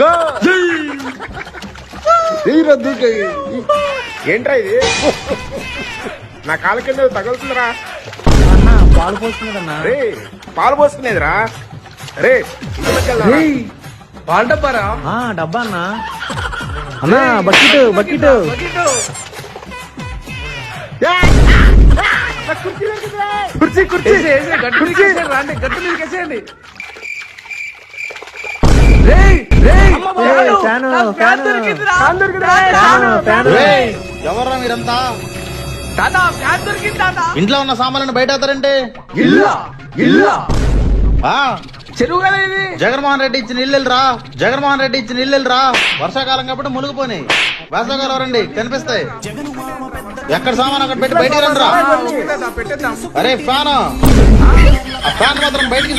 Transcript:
Go. ఏంట్రా ఇది? నా కాళ్ళ కింద తగులుతుందిరా. అన్న పాలు పోస్తున్నాడన్నా. రే పాలు పోసుకునేదిరా రే. పాల డబ్బారా? ఆ, డబ్బా అన్న. అన్నా బకెట్ బకెట్ కుర్చీ కుర్చీ. వేసి, గట్టు మీదకి వేసేయండి, ఎవర్రా మీరంతా. ఇంట్లో ఉన్న సామాన్లను బయట వేస్తారంటే ఇల్లా ఇల్లా. ఆ చెరువు కదా ఇది. జగన్మోహన్ రెడ్డి ఇచ్చిన ఇల్లు రా జగన్మోహన్ రెడ్డి ఇచ్చిన ఇల్లు రా వర్షాకాలం కాబట్టి మునిగిపోయి వేసవకాలం రండి కనిపిస్తాయి. ఎక్కడ సామాన్ అక్కడ పెట్టి బయటికి రండి రా అరే ఫ్యాన్. ఆ ఫ్యాన్ మాత్రం బయటికి